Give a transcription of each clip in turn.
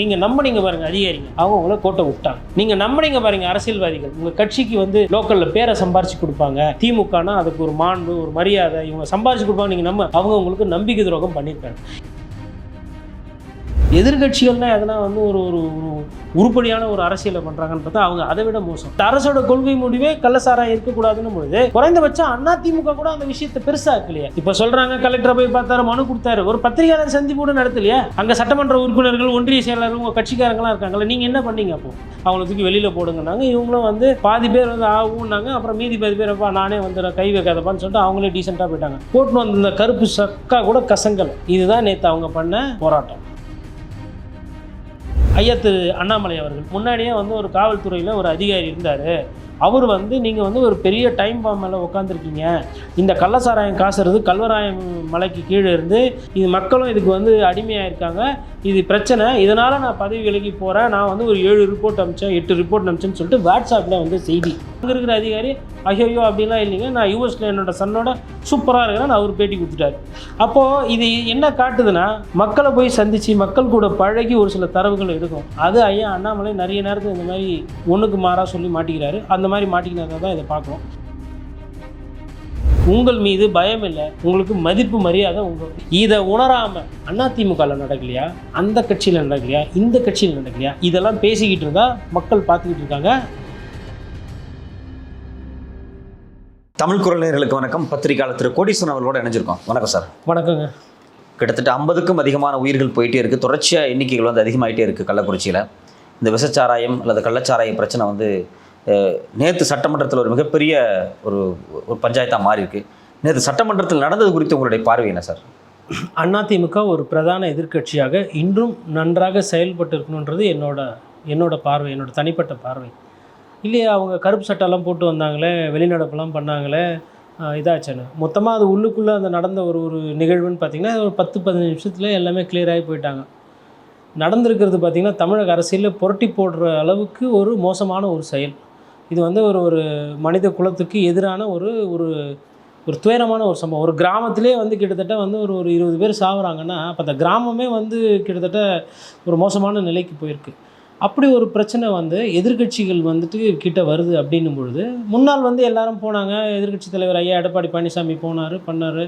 நீங்க நம்பினீங்க பாருங்க அதிகாரிங்க. அவங்க உங்களை கோட்டை விட்டாங்க. நீங்க நம்பினீங்க பாருங்க அரசியல்வாதிகள். உங்க கட்சிக்கு வந்து லோக்கல்ல பேரை சம்பாரிச்சு கொடுப்பாங்க. திமுகனா அதுக்கு ஒரு மாண்பு ஒரு மரியாதை இவங்க சம்பாரிச்சு கொடுப்பாங்க நீங்க நம்ம அவங்க உங்களுக்கு நம்பிக்கை துரோகம் பண்ணியிருக்காங்க. எதிர்கட்சிகள்னா எதனா வந்து ஒரு ஒரு உருப்படியான ஒரு அரசியலை பண்றாங்கன்னு பார்த்தா அவங்க அதை விட மோசம். அரசோட கொள்கை முடிவே கள்ளசாராயம் இருக்கக்கூடாதுன்னு பொழுது குறைந்தபட்சம் அதிமுக கூட அந்த விஷயத்தை பெருசாக்கலையே. இப்ப சொல்றாங்க கலெக்டரை போய் பார்த்தாரு மனு கொடுத்தாரு. ஒரு பத்திரிகையாளர் சந்திப்பு கூட நடத்தலையா. அங்க சட்டமன்ற உறுப்பினர்கள் ஒன்றிய செயலாளர்கள் உங்க கட்சிக்காரங்களாம் இருக்காங்களா நீங்க என்ன பண்ணீங்க அப்போ? அவங்கள தூக்கி வெளியில போடுங்கன்னாங்க. இவங்களும் வந்து பாதி பேர் வந்து ஆகும்னாங்க. அப்புறம் மீதி பாதி பேர் அப்பா நானே வந்துடுறேன் கை வைக்காதப்பான்னு சொல்லிட்டு அவங்களே டீசெண்டாக போயிட்டாங்க. போட்டுன்னு வந்த இந்த கருப்பு சக்கா கூட கசங்கல். இதுதான் நேற்று அவங்க பண்ண போராட்டம். ஐயா திரு அண்ணாமலை அவர்கள். முன்னாடியே வந்து ஒரு காவல்துறையில் ஒரு அதிகாரி இருந்தார். அவர் வந்து நீங்கள் வந்து ஒரு பெரிய டைம் பாம் மேலே உட்காந்துருக்கீங்க இந்த கள்ளசாராயம் காசுறது கல்வராயம் மலைக்கு கீழே இருந்து இது மக்களும் இதுக்கு வந்து அடிமையாக இருக்காங்க இது பிரச்சனை. இதனால் நான் பதவி விலகி போகிறேன் நான் வந்து ஒரு ஏழு ரிப்போர்ட் அமிச்சேன் எட்டு ரிப்போர்ட் அமிச்சேன்னு சொல்லிட்டு வாட்ஸ்அப்பில் வந்து செய்தி. அங்கே இருக்கிற அதிகாரி ஐயோயோ அப்படிலாம் இல்லைங்க. நான் யூஎஸில் என்னோட சன்னோட சூப்பராக இருக்கிறேன்னு அவர் பேட்டி கொடுத்துட்டாரு. அப்போது இது என்ன காட்டுதுன்னா மக்களை போய் சந்தித்து மக்கள் கூட பழகி ஒரு சில தரவுகள் எடுக்கும் அது ஐயா அண்ணாமலை நிறைய நேரத்தில் இந்த மாதிரி ஒன்றுக்கு மாறாக சொல்லி மாட்டிக்கிறாரு. அந்த மாதிரி மாட்டிக்கிறத தான் இதை பார்க்குறோம். உங்கள் மீது பயம் இல்லை உங்களுக்கு மதிப்பு மரியாதை உங்கள் இதை உணராமல் அதிமுகவில் நடக்கலையா? அந்த கட்சியில் நடக்கலையா? இந்த கட்சியில் நடக்கலையா? இதெல்லாம் பேசிக்கிட்டு இருந்தா மக்கள் பார்த்துக்கிட்டு இருக்காங்க. தமிழ் குரல் வணக்கம். பத்திரிகையாளர் திரு கோடீஸ்வரன் அவர்களோட இணைஞ்சிருக்கோம். வணக்கம் சார். வணக்கங்க. கிட்டத்தட்ட ஐம்பதுக்கும் அதிகமான உயிர்கள் போயிட்டே இருக்கு. தொடர்ச்சியாக எண்ணிக்கைகள் வந்து அதிகமாயிட்டே இருக்கு கள்ளக்குறிச்சியில். இந்த விசச்சாராயம் அல்லது கள்ளச்சாராய பிரச்சனை வந்து நேற்று சட்டமன்றத்தில் ஒரு மிகப்பெரிய ஒரு ஒரு பஞ்சாயத்தாக மாறி இருக்கு நேற்று சட்டமன்றத்தில் நடந்தது குறித்து உங்களுடைய பார்வை என்ன சார்? அதிமுக ஒரு பிரதான எதிர்க்கட்சியாக இன்றும் நன்றாக செயல்பட்டு இருக்கணுன்றது என்னோட என்னோட பார்வை என்னோட தனிப்பட்ட பார்வை. இல்லையா அவங்க கருப்பு சட்டெல்லாம் போட்டு வந்தாங்களே வெளிநடப்பெல்லாம் பண்ணாங்களே இதாச்சுன்னு. மொத்தமாக அது உள்ளுக்குள்ளே அந்த நடந்த ஒரு ஒரு நிகழ்வுன்னு பார்த்திங்கன்னா ஒரு பத்து பதினஞ்சு நிமிஷத்தில் எல்லாமே கிளியராகி போயிட்டாங்க. நடந்திருக்கிறது பார்த்திங்கன்னா தமிழக அரசியலில் புரட்டி போடுற அளவுக்கு ஒரு மோசமான ஒரு செயல். இது வந்து ஒரு ஒரு மனித குலத்துக்கு எதிரான ஒரு ஒரு ஒரு துயரமான ஒரு சம்பவம். ஒரு கிராமத்திலே வந்து கிட்டத்தட்ட வந்து ஒரு ஒரு இருபது பேர் சாகுறாங்கன்னா அப்போ அந்த கிராமமே வந்து கிட்டத்தட்ட ஒரு மோசமான நிலைக்கு போயிருக்கு. அப்படி ஒரு பிரச்சனை வந்து எதிர்க்கட்சிகள் வந்துட்டு கிட்ட வருது அப்படின்னும் பொழுது முன்னால் வந்து எல்லாரும் போனாங்க. எதிர்க்கட்சி தலைவர் ஐயா எடப்பாடி பழனிசாமி போனார் பண்ணார்.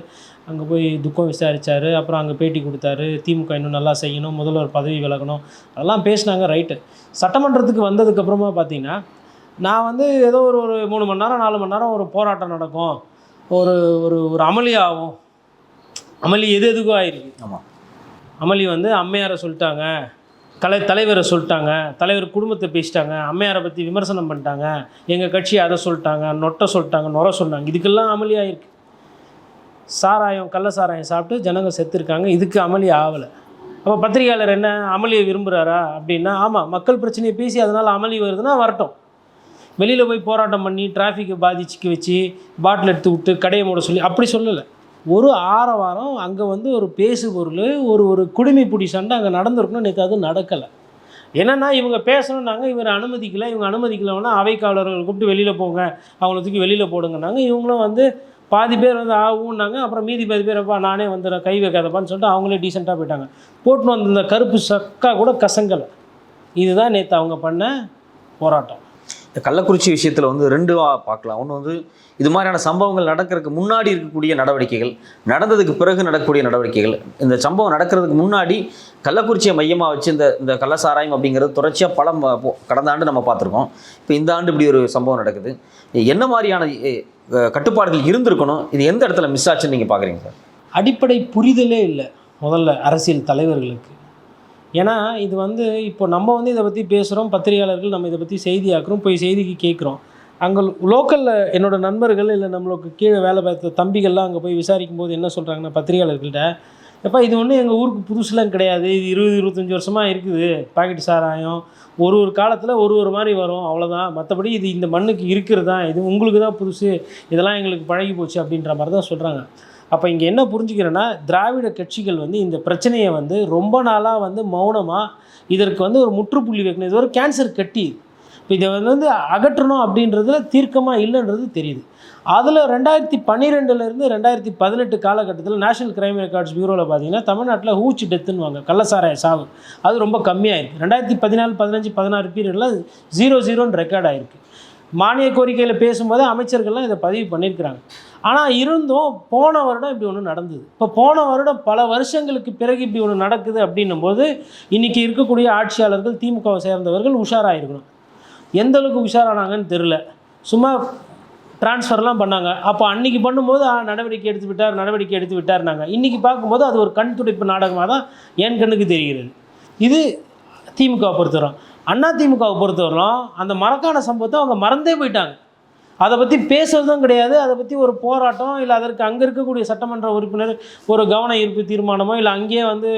அங்கே போய் துக்கம் விசாரித்தார் அப்புறம் அங்கே பேட்டி கொடுத்தாரு. திமுக இன்னும் நல்லா செய்யணும். முதல்வர் பதவி விலகணும். அதெல்லாம் பேசினாங்க ரைட்டு. சட்டமன்றத்துக்கு வந்ததுக்கப்புறமா பார்த்தீங்கன்னா நான் வந்து ஏதோ ஒரு ஒரு மூணு மணி நேரம் நாலு மணி நேரம் ஒரு போராட்டம் நடக்கும். ஒரு ஒரு ஒரு அமளி ஆகும் அமளி எது எதுக்கோ ஆயிருக்கு. ஆமாம் அமளி வந்து அம்மையாரை சொல்லிட்டாங்க. கலை தலைவரை சொல்லிட்டாங்க. தலைவர் குடும்பத்தை பேசிட்டாங்க. அம்மையாரை பற்றி விமர்சனம் பண்ணிட்டாங்க. எங்கள் கட்சி அதை சொல்லிட்டாங்க நொட்டை சொல்லிட்டாங்க நொர சொன்னாங்க. இதுக்கெல்லாம் அமளி ஆயிருக்கு. சாராயம் கள்ள சாராயம் சாப்பிட்டு ஜனங்க செத்துருக்காங்க. இதுக்கு அமளி ஆகலை. அப்போ பத்திரிகையாளர் என்ன அமளியை விரும்புகிறாரா அப்படின்னா ஆமாம் மக்கள் பிரச்சனையை பேசி அதனால் அமளி வருதுன்னா வரட்டும். வெளியில் போய் போராட்டம் பண்ணி டிராஃபிக்கை பாதிச்சுக்க வச்சு பாட்டில் எடுத்து விட்டு கடையை மூட சொல்லி அப்படி சொல்லலை. ஒரு ஆற வாரம் அங்கே வந்து ஒரு பேசு பொருள் ஒரு ஒரு குடிமைப்பிடி சண்டை அங்கே நடந்திருக்கணும் நேற்று அது நடக்கலை. என்னென்னா இவங்க பேசணுன்னாங்க இவர் அனுமதிக்கலை இவங்க அனுமதிக்கலன்னா அவைக்காவலர்கள் கூப்பிட்டு வெளியில் போங்க அவங்கள தூக்கி வெளியில் போடுங்கன்னாங்க. இவங்களும் வந்து பாதி பேர் வந்து ஆகும்னாங்க. அப்புறம் மீதி பாதி பேர் அப்பா நானே வந்துடுறேன் கை வைக்காதப்பான்னு சொல்லிட்டு அவங்களே டீசெண்டாக போயிட்டாங்க. போட்டுன்னு வந்திருந்த கருப்பு சக்கா கூட கசங்கலை. இதுதான் நேற்று அவங்க பண்ண போராட்டம். இந்த கள்ளக்குறிச்சி விஷயத்தில் வந்து ரெண்டு பார்க்கலாம். ஒன்று வந்து இது மாதிரியான சம்பவங்கள் நடக்கிறதுக்கு முன்னாடி இருக்கக்கூடிய நடவடிக்கைகள் நடந்ததுக்கு பிறகு நடக்கக்கூடிய நடவடிக்கைகள். இந்த சம்பவம் நடக்கிறதுக்கு முன்னாடி கள்ளக்குறிச்சியை மையமாக வச்சு இந்த இந்த கள்ளசாராயம் அப்படிங்கிறது தொடர்ச்சியாக பல கடந்த ஆண்டு நம்ம பார்த்துருக்கோம். இப்போ இந்த ஆண்டு இப்படி ஒரு சம்பவம் நடக்குது. என்ன மாதிரியான கட்டுப்பாடுகள் இருந்திருக்கணும்? இது எந்த இடத்துல மிஸ் ஆச்சுன்னு நீங்கள் பார்க்குறீங்க சார்? அடிப்படை புரிதலே இல்லை முதல்ல அரசியல் தலைவர்களுக்கு. ஏன்னா இது வந்து இப்போ நம்ம வந்து இதை பற்றி பேசுகிறோம் பத்திரிகையாளர்கள் நம்ம இதை பற்றி செய்தியாக்குறோம் போய் செய்திக்கு கேட்குறோம் அங்கே லோக்கலில் என்னோடய நண்பர்கள் இல்லை நம்மளுக்கு கீழே வேலை பார்த்த தம்பிகள்லாம் அங்கே போய் விசாரிக்கும் போது என்ன சொல்கிறாங்கன்னா பத்திரிகையாளர்கள்ட்ட எப்போ இது ஒன்றும் எங்கள் ஊருக்கு புதுசுலாம் கிடையாது. இது இருபது இருபத்தஞ்சி வருஷமாக இருக்குது. பாக்கெட் சாராயம் ஒரு ஒரு காலத்தில் ஒரு ஒரு மாதிரி வரும். அவ்வளோதான் மற்றபடி இது இந்த மண்ணுக்கு இருக்கிறது? தான் இது உங்களுக்கு தான் புதுசு. இதெல்லாம் எங்களுக்கு பழகி போச்சு அப்படின்ற மாதிரி தான் சொல்கிறாங்க அப்போ இங்கே என்ன புரிஞ்சுக்கிறேன்னா திராவிட கட்சிகள் வந்து இந்த பிரச்சனையை வந்து ரொம்ப நாளாக வந்து மௌனமாக இதற்கு வந்து ஒரு முற்றுப்புள்ளி வைக்கணும். இது ஒரு கேன்சர் கட்டி. இப்போ இதை வந்து அகற்றணும் அப்படின்றதுல தீர்க்கமாக இல்லைன்றது தெரியுது. அதில் ரெண்டாயிரத்தி பன்னிரெண்டுலேருந்து ரெண்டாயிரத்தி பதினெட்டு காலகட்டத்தில் நேஷனல் கிரைம் ரெக்கார்ட்ஸ் பியூரோவில் பார்த்தீங்கன்னா தமிழ்நாட்டில் ஹூச் டெத்துன்னுவாங்க கள்ளசாராய சாவு. அது ரொம்ப கம்மியாக இருக்குது ரெண்டாயிரத்தி பதினாலு பதினஞ்சு பதினாறு பீரியடில் ஜீரோ ஜீரோன்னு ரெக்கார்ட் ஆகிருக்கு மானிய கோரிக்கையில் பேசும்போது அமைச்சர்கள்லாம் இதை பதிவு பண்ணியிருக்கிறாங்க. ஆனால் இருந்தும் போன வருடம் இப்படி ஒன்று நடந்தது. இப்போ போன வருடம் பல வருஷங்களுக்கு பிறகு இப்படி ஒன்று நடக்குது அப்படின்னும் போது இன்றைக்கி இருக்கக்கூடிய ஆட்சியாளர்கள் திமுகவை சேர்ந்தவர்கள் உஷாராக இருக்கணும் எந்த அளவுக்கு உஷாரானாங்கன்னு தெரில சும்மா ட்ரான்ஸ்ஃபர்லாம் பண்ணாங்க. அப்போ அன்னைக்கு பண்ணும்போது நடவடிக்கை எடுத்து விட்டார் நடவடிக்கை எடுத்து விட்டார்னாங்க. இன்றைக்கி பார்க்கும்போது அது ஒரு கண் துடைப்பு நாடகமாக தான் என் கண்ணுக்கு தெரிகிறது. இது திமுகவை பொறுத்தவரைக்கும் அண்ணா திமுகவை பொறுத்தவரைக்கும் அந்த மரக்கான சம்பவத்தை அவங்க மறந்தே போயிட்டாங்க. அதை பற்றி பேசுறதும் கிடையாது. அதை பற்றி ஒரு போராட்டம் இல்லை அதற்கு அங்கே இருக்கக்கூடிய சட்டமன்ற உறுப்பினர் ஒரு கவன ஈர்ப்பு தீர்மானமோ இல்லை அங்கேயே வந்து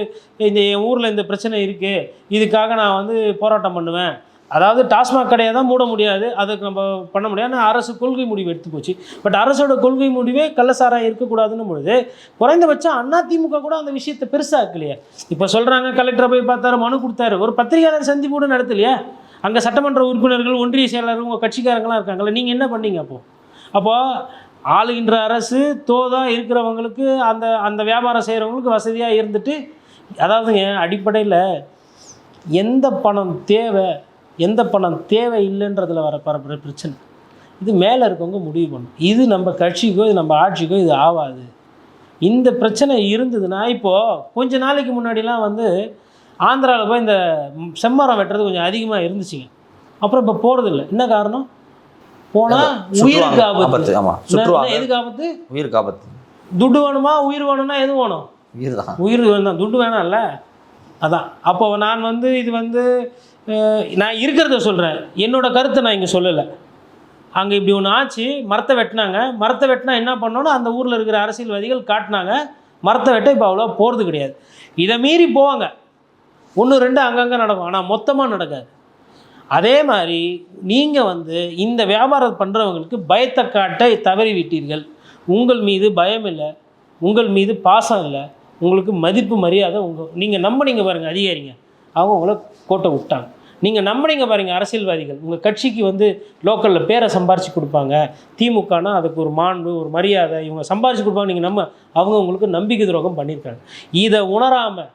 இந்த என் ஊரில் இந்த பிரச்சனை இருக்குது இதுக்காக நான் வந்து போராட்டம் பண்ணுவேன். அதாவது டாஸ்மாக் கடையை தான் மூட முடியாது. அதுக்கு நம்ம பண்ண முடியாது. ஆனால் அரசு கொள்கை முடிவு எடுத்து போச்சு. பட் அரசோட கொள்கை முடிவே கள்ளசாராயம் இருக்கக்கூடாதுன்னு பொழுது குறைந்தபட்சம் அதிமுக கூட அந்த விஷயத்தை பெருசாக்கலையே. இப்போ சொல்கிறாங்க கலெக்டரை போய் பார்த்தாரு மனு கொடுத்தாரு. ஒரு பத்திரிகையாளர் சந்திப்பு கூட நடத்தலையே. அங்கே சட்டமன்ற உறுப்பினர்கள் ஒன்றிய செயலாளர் உங்கள் கட்சிக்காரங்களாம் இருக்காங்களே நீங்கள் என்ன பண்ணீங்க அப்போது அப்போது ஆளுகின்ற அரசு தோதா இருக்கிறவங்களுக்கு அந்த அந்த வியாபாரம் செய்கிறவங்களுக்கு வசதியாக இருந்துட்டு அதாவதுங்க அடிப்படையில் எந்த பணம் தேவை எந்த பணம் தேவை இல்லைன்றதுல வர பர பிரச்சனை. இது மேலே இருக்கவங்க முடிவு பண்ணும் இது நம்ம கட்சிக்கோ இது நம்ம ஆட்சிக்கோ இது ஆகாது இந்த பிரச்சனை இருந்ததுன்னா இப்போது கொஞ்ச நாளைக்கு முன்னாடிலாம் வந்து ஆந்திராவில் போய் இந்த செம்மரம் வெட்டுறது கொஞ்சம் அதிகமாக இருந்துச்சுங்க. அப்புறம் இப்போ போகிறதில்ல என்ன காரணம்? போனால் உயிருக்கு. ஆபத்து. எதுக்கு ஆபத்து? உயிருக்கு ஆபத்து. துட்டு வேணுமா? உயிர் வேணும்னா எது வேணும்? உயிர் தான் உயிர் வேணும். துட்டு வேணாம்ல. அதான். அப்போ நான் வந்து இது வந்து நான் இருக்கிறத சொல்கிறேன் என்னோட கருத்தை நான் இங்கே சொல்லலை. அங்கே இப்படி ஒன்று ஆச்சு மரத்தை வெட்டினாங்க. மரத்தை வெட்டினா என்ன பண்ணோன்னா அந்த ஊரில் இருக்கிற அரசியல்வாதிகள் காட்டினாங்க. மரத்தை வெட்ட இப்போ அவ்வளோ போகிறது கிடையாது. இதை மீறி போவாங்க. ஒன்று ரெண்டு அங்கங்கே நடக்கும். ஆனால் மொத்தமாக நடக்காது. அதே மாதிரி நீங்கள் வந்து இந்த வியாபாரம் பண்ணுறவங்களுக்கு பயத்தை காட்ட தவறி விட்டீர்கள் உங்கள் மீது பயம் இல்லை. உங்கள் மீது பாசம் இல்லை. உங்களுக்கு மதிப்பு மரியாதை உங்கள் நீங்கள் நம்பினீங்க பாருங்கள் அதிகாரிங்க. அவங்க உங்களை கோட்டை விட்டாங்க. நீங்கள் நம்பினீங்க பாருங்கள் அரசியல்வாதிகள். உங்கள் கட்சிக்கு வந்து லோக்கலில் பேரை சம்பாரித்து கொடுப்பாங்க. திமுகனா அதுக்கு ஒரு மாண்பு ஒரு மரியாதை இவங்க சம்பாரிச்சு கொடுப்பாங்க நீங்கள் நம்ம அவங்க உங்களுக்கு நம்பிக்கை துரோகம் பண்ணியிருக்காங்க இதை உணராமல்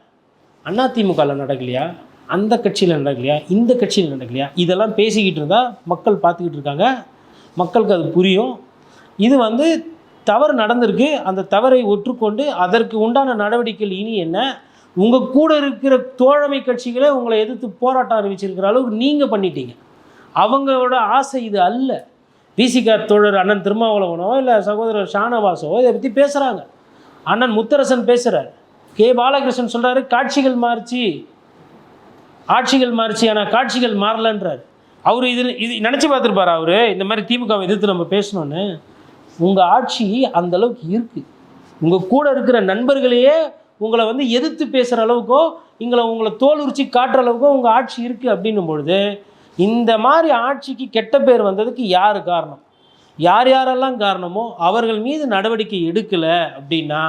அண்ணா திமுகவில் நடக்கலையா? அந்த கட்சியில் நடக்கலையா? இந்த கட்சியில் நடக்கலையா? இதெல்லாம் பேசிக்கிட்டு இருந்தால் மக்கள் பார்த்துக்கிட்டு இருக்காங்க. மக்களுக்கு அது புரியும். இது வந்து தவறு நடந்திருக்கு. அந்த தவறை ஒற்றுக்கொண்டு அதற்கு உண்டான நடவடிக்கைகள் இனி என்ன? உங்கள் கூட இருக்கிற தோழமை கட்சிகளே உங்களை எதிர்த்து போராட்டம் அறிவிச்சிருக்கிற அளவுக்கு நீங்கள் பண்ணிட்டீங்க. அவங்களோட ஆசை இது அல்ல. விசிகா தோழர் அண்ணன் திருமாவளவனோ இல்லை சகோதரர் ஷானவாசோ இதை பற்றி பேசுகிறாங்க அண்ணன் முத்தரசன் பேசுகிறார் கே பாலகிருஷ்ணன் சொல்கிறாரு காட்சிகள் மாறிச்சு. ஆட்சிகள் மாறிச்சு ஆனால் காட்சிகள் மாறலன்றார். அவர் இது இது நினச்சி பார்த்துருப்பார் அவர்? இந்த மாதிரி திமுகவை எதிர்த்து நம்ம பேசணும்னு. உங்கள் ஆட்சி அந்த அளவுக்கு இருக்குது உங்கள் கூட இருக்கிற நண்பர்களையே உங்களை வந்து எதிர்த்து பேசுகிற அளவுக்கோ எங்களை உங்களை தோல் உரிச்சு காட்டுற அளவுக்கோ உங்கள் ஆட்சி இருக்குது அப்படின்னும் பொழுது இந்த மாதிரி ஆட்சிக்கு கெட்ட பேர் வந்ததுக்கு யார் காரணம்? யார் யாரெல்லாம் காரணமோ அவர்கள் மீது நடவடிக்கை எடுக்கலை அப்படின்னா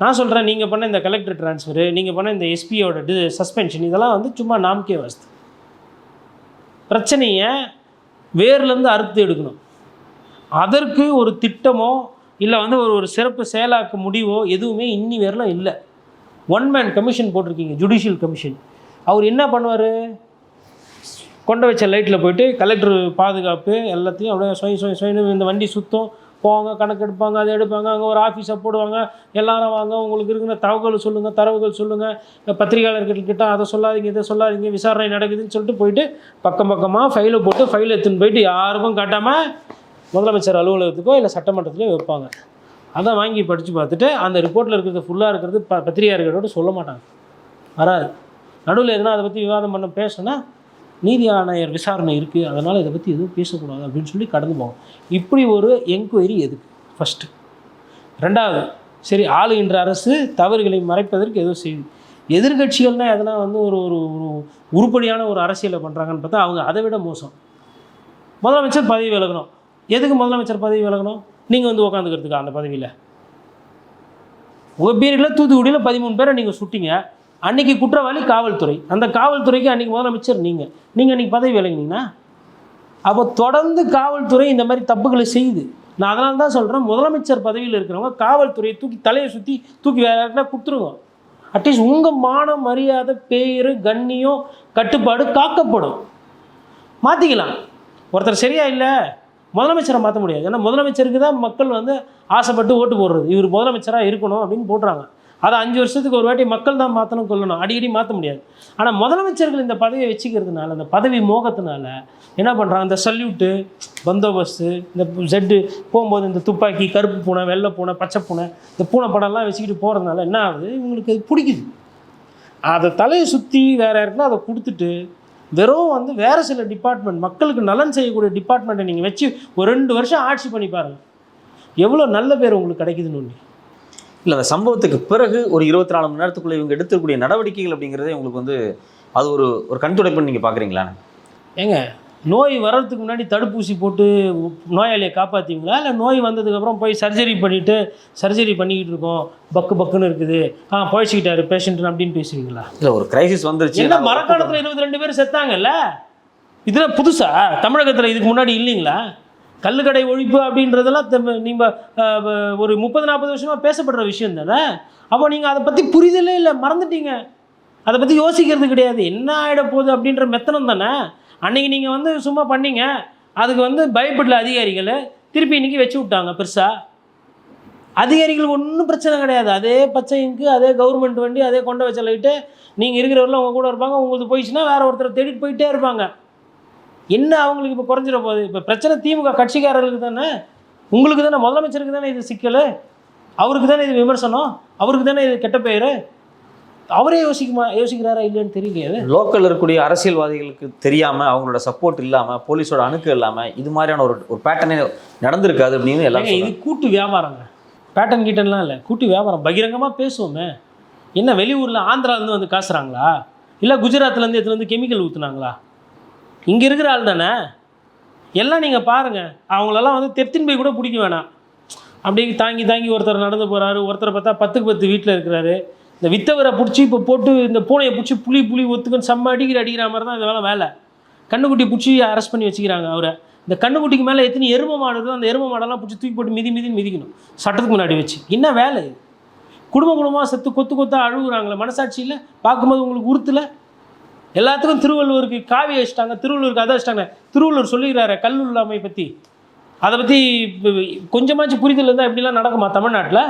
நான் சொல்கிறேன் நீங்கள் பண்ண இந்த கலெக்டர் டிரான்ஸ்ஃபரு நீங்கள் பண்ண இந்த எஸ்பியோட டி சஸ்பென்ஷன் இதெல்லாம் வந்து சும்மா நாமக்கே வசதி. பிரச்சனையை வேர்லேருந்து அறுத்து எடுக்கணும். அதற்கு ஒரு திட்டமோ இல்லை வந்து ஒரு ஒரு சிறப்பு செயலாக்க முடிவோ எதுவுமே இன்னி வரலாம் இல்லை. ஒன் மேன் கமிஷன் போட்டிருக்கீங்க ஜுடிஷியல் கமிஷன் அவர் என்ன பண்ணுவார்? கொண்ட வச்ச லைட்டில் போயிட்டு கலெக்டர் பாதுகாப்பு எல்லாத்தையும் அப்படியே சொய் சொய் சொயின்னு இந்த வண்டி சுத்தம். போவாங்க கணக்கு எடுப்பாங்க அதை எடுப்பாங்க அங்கே ஒரு ஆஃபீஸை போடுவாங்க. எல்லாரும் வாங்க உங்களுக்கு இருக்கிற தகவல் சொல்லுங்கள் தரவுகள் சொல்லுங்கள் பத்திரிகையாளர்கள்கிட்ட அதை சொல்லாதீங்க இதை சொல்லாதீங்க விசாரணை நடக்குதுன்னு சொல்லிட்டு போயிட்டு பக்கம் பக்கமாக ஃபைலை போட்டு ஃபைல் எடுத்துன்னு போயிட்டு யாருக்கும் காட்டாமல் முதலமைச்சர் அலுவலகத்துக்கோ இல்லை சட்டமன்றத்திலோ வைப்பாங்க. அதை வாங்கி படித்து பார்த்துட்டு அந்த ரிப்போர்ட்டில் இருக்கிறது ஃபுல்லாக இருக்கிறது ப பத்திரிகையாளர்களோட சொல்ல மாட்டாங்க. வராது. நடுவில் எதுனா அதை பற்றி விவாதம் பண்ண பேசுனா நீதி ஆணையர் விசாரணை இருக்குது அதனால் இதை பற்றி எதுவும் பேசக்கூடாது அப்படின்னு சொல்லி கடந்து போவோம் இப்படி ஒரு என்கொயரி எதுக்கு? ஃபஸ்ட்டு ரெண்டாவது சரி ஆளுகின்ற அரசு தவறுகளை மறைப்பதற்கு எதுவும் செய்யுது எதிர்கட்சிகள்னால் எதனா வந்து ஒரு ஒரு ஒரு உருப்படியான ஒரு அரசியலை பண்ணுறாங்கன்னு பார்த்தா அவங்க அதை விட மோசம். முதலமைச்சர் பதவி விலகணும். எதுக்கு முதலமைச்சர் பதவி விலகணும்? நீங்கள் வந்து உட்காந்துக்கிறதுக்கு அந்த பதவியில். உங்கள் பீரியடில் தூத்துக்குடியில் பதிமூணு பேரை நீங்கள் சுட்டிங்க. அன்றைக்கி குற்றவாளி காவல்துறை. அந்த காவல்துறைக்கு அன்றைக்கி முதலமைச்சர் நீங்கள் நீங்கள் அன்றைக்கி பதவி விலகினீங்கன்னா அப்போ தொடர்ந்து காவல்துறை இந்த மாதிரி தப்புகளை செய்யுது. நான் அதனால தான் சொல்கிறேன் முதலமைச்சர் பதவியில் இருக்கிறவங்க காவல்துறையை தூக்கி தலையை சுற்றி தூக்கி வேற யாருக்குன்னா அட்லீஸ்ட் உங்கள் மான மரியாதை பேர் கண்ணியம் கட்டுப்பாடு காக்கப்படும். மாற்றிக்கலாம் ஒருத்தர் சரியா இல்லை முதலமைச்சரை மாற்ற முடியாது. ஏன்னா முதலமைச்சருக்கு தான் மக்கள் வந்து ஆசைப்பட்டு ஓட்டு போடுறது. இவர் முதலமைச்சராக இருக்கணும் அப்படின்னு போடுறாங்க அதை அஞ்சு வருஷத்துக்கு ஒரு வாட்டி மக்கள் தான் மாற்றணும் கொள்ளணும் அடிக்கடி மாற்ற முடியாது. ஆனால் முதலமைச்சர்கள் இந்த பதவியை வச்சுக்கிறதுனால அந்த பதவி மோகத்தினால என்ன பண்ணுறாங்க இந்த சல்யூட்டு பந்தோபஸ்து இந்த ஜெட்டு போகும்போது இந்த துப்பாக்கி கருப்பு பூனை வெள்ளை பூனை பச்சை பூனை இந்த பூனை படம்லாம் வச்சுக்கிட்டு போகிறதுனால என்ன ஆகுது? இவங்களுக்கு அது பிடிக்குது. அதை தலையை சுற்றி வேறு யாருக்குன்னா அதை கொடுத்துட்டு வெறும் வந்து வேறு சில டிபார்ட்மெண்ட் மக்களுக்கு நலன் செய்யக்கூடிய டிபார்ட்மெண்ட்டை நீங்கள் வச்சு ஒரு ரெண்டு வருஷம் ஆட்சி பண்ணி பாருங்கள் எவ்வளோ நல்ல பேர் உங்களுக்கு கிடைக்குதுன்னு ஒன்று இல்லை அந்த சம்பவத்துக்கு பிறகு ஒரு இருபத்தி நாலு மணி நேரத்துக்குள்ள இவங்க எடுத்துக்கூடிய நடவடிக்கைகள் அப்படிங்கிறதே உங்களுக்கு வந்து அது ஒரு ஒரு கண்துடைப்புன்னு நீங்கள் பார்க்குறீங்களா ஏங்க நோய் வர்றதுக்கு முன்னாடி தடுப்பூசி போட்டு நோயாளியை காப்பாற்றுவீங்களா இல்லை நோய் வந்ததுக்கப்புறம் போய் சர்ஜரி பண்ணிவிட்டு சர்ஜரி பண்ணிக்கிட்டு இருக்கோம். பக்கு பக்குன்னு இருக்குது. ஆ பழச்சிக்கிட்டாரு பேஷண்ட் அப்படின்னு பேசுவீங்களா? இல்லை ஒரு கிரைசிஸ் வந்துருச்சு. என்ன மரக்காலத்தில் இருபத்தி ரெண்டு பேர் செத்தாங்கல்ல? இதெல்லாம் புதுசா? தமிழகத்தில் இதுக்கு முன்னாடி இல்லைங்களா? கள்ளுக்கடை ஒழிப்பு அப்படின்றதெல்லாம் தெ- நீங்க அஹ், வ- ஒரு முப்பது நாற்பது வருஷமா பேசப்படுற விஷயம் தானே? அப்போ நீங்கள் அதை பற்றி புரிதலே இல்லை மறந்துட்டீங்க. அதை பற்றி யோசிக்கிறது கிடையாது. என்ன ஆகிட போகுது அப்படின்ற மெத்தனம் தானே? அன்றைக்கி நீங்கள் வந்து சும்மா பண்ணீங்க. அதுக்கு வந்து பயப்படல அதிகாரிகள். திருப்பி இன்னைக்கு வச்சு விட்டாங்க பெருசாக அதிகாரிகளுக்கு ஒன்றும் பிரச்சனை கிடையாது. அதே பச்சை இங்கு அதே கவர்மெண்ட் வண்டி அதே கொண்ட வச்ச லைட்டு நீங்கள் இருக்கிறவரில் அவங்க கூட இருப்பாங்க. உங்களுக்கு போயிடுச்சுன்னா வேறு ஒருத்தரை தேடிட்டு போயிட்டே இருப்பாங்க. என்ன அவங்களுக்கு இப்போ குறைஞ்சிட போகுது? இப்போ பிரச்சனை திமுக கட்சிக்காரர்களுக்கு தானே? உங்களுக்கு தானே முதலமைச்சருக்கு தானே இது சிக்கல்? அவருக்கு தானே இது விமர்சனம்? அவருக்கு தானே இது கெட்ட பெயர் அவரே யோசிக்குமா யோசிக்கிறாரா இல்லையான்னு தெரியலையே. லோக்கல் இருக்கக்கூடிய அரசியல்வாதிகளுக்கு தெரியாம அவங்களோட சப்போர்ட் இல்லாம போலீஸோட அணுக்கு இல்லாம இது மாதிரியான ஒரு ஒரு பேட்டர்னே நடந்திருக்காது அப்படின்னு எல்லாரும் ஏங்க, இது. கூட்டு வியாபாரங்க. பேட்டன் கீட்டன்லாம் இல்லை. கூட்டு வியாபாரம். பகிரங்கமாக பேசுவோமே. என்ன வெளியூரில் ஆந்திராலேருந்து வந்து காசுறாங்களா? இல்லை குஜராத்லேருந்து எடுத்துட்டு வந்து கெமிக்கல் ஊற்றுனாங்களா இங்கே இருக்கிற ஆள் தானே. எல்லாம் நீங்கள் பாருங்கள் அவங்களெல்லாம் வந்து தெத்தின் போய் கூட பிடிக்க வேணாம். அப்படியே தாங்கி தாங்கி ஒருத்தர் நடந்து போகிறாரு ஒருத்தரை பார்த்தா பத்துக்கு பத்து வீட்டில் இருக்கிறாரு. இந்த வித்தவரை பிடிச்சி இப்போ போட்டு இந்த பூனையை பிடிச்சி புளி புளி ஒத்துக்குன்னு செம்ம அடிக்கிற அடிக்கிற மாதிரி தான் இந்த வேலை வேலை. கண்ணுக்குட்டி பிடிச்சி அரெஸ்ட் பண்ணி வச்சுக்கிறாங்க அவரை. இந்த கண்ணுக்குட்டிக்கு மேலே எத்தனை எரும மாடுதோ அந்த எரும மாடெல்லாம் பிடிச்சி தூக்கி போட்டு மிதி மிதின்னு மிதிக்கணும். சட்டத்துக்கு முன்னாடி வச்சு. என்ன வேலை குடும்ப குடும்பமாக செத்து கொத்து கொத்தாக அழுகுறாங்களே மனசாட்சியில் பார்க்கும்போது உங்களுக்கு உறுத்தில்? எல்லாத்துக்கும் திருவள்ளுவருக்கு காவி வச்சிட்டாங்க திருவள்ளுவருக்கு அதை வச்சிட்டாங்க திருவள்ளுவர் சொல்லிடுறாரு கல்லுள்ளாமை பற்றி அதை பற்றி கொஞ்சமாச்சும் புரிதல் இருந்தால் எப்படிலாம் நடக்குமா தமிழ்நாட்டில்?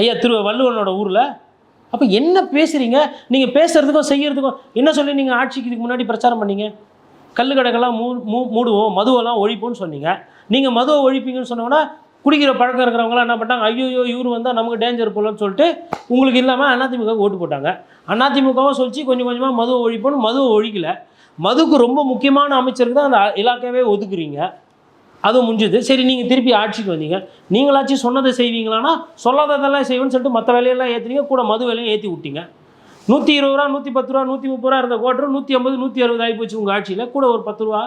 ஐயா திரு வள்ளுவனோட ஊரில்? அப்போ என்ன பேசுகிறீங்க நீங்கள் பேசுகிறதுக்கும் செய்கிறதுக்கும் என்ன சொல்லி நீங்கள் ஆட்சிக்கு இதுக்கு முன்னாடி பிரச்சாரம் பண்ணீங்க? கல் கடைகள்லாம் மூ மூ மூடுவோம் மதுவெல்லாம் ஒழிப்போம்னு சொன்னீங்க. நீங்கள் மதுவை ஒழிப்பீங்கன்னு சொன்னோன்னா குடிக்கிற பழக்கம் இருக்கிறவங்களாம் என்ன பண்ணாங்க ஐயோ இவர் வந்தால் நமக்கு டேஞ்சர் போலன்னு சொல்லிட்டு உங்களுக்கு இல்லாமல் அதிமுக ஓட்டு போட்டாங்க. அதிமுகவும் சொல்லிச்சு கொஞ்சம் கொஞ்சமாக மதுவை ஒழிப்போன்னு மதுவை ஒழிக்கல. மதுக்கு ரொம்ப முக்கியமான அமைச்சருக்கு தான் அந்த இலாக்காவே ஒதுக்குறீங்க. அதுவும் முடிஞ்சுது. சரி நீங்கள் திருப்பி ஆட்சிக்கு வந்தீங்க. நீங்களாச்சும் சொன்னதை செய்வீங்களான்னா சொல்லாததெல்லாம் செய்வேன்னு சொல்லிட்டு மற்ற வேலையெல்லாம் ஏற்றுனீங்க கூட மது விலையும் ஏற்றி விட்டீங்க. நூற்றி இருபது ரூபா நூற்றி பத்து ரூபா நூற்றி முப்பது ரூபா இருந்த குவாட்டர் நூற்றி ஐம்பது நூற்றி அறுபது ஆகி போச்சு உங்கள் ஆட்சியில். கூட ஒரு பத்து ரூபா.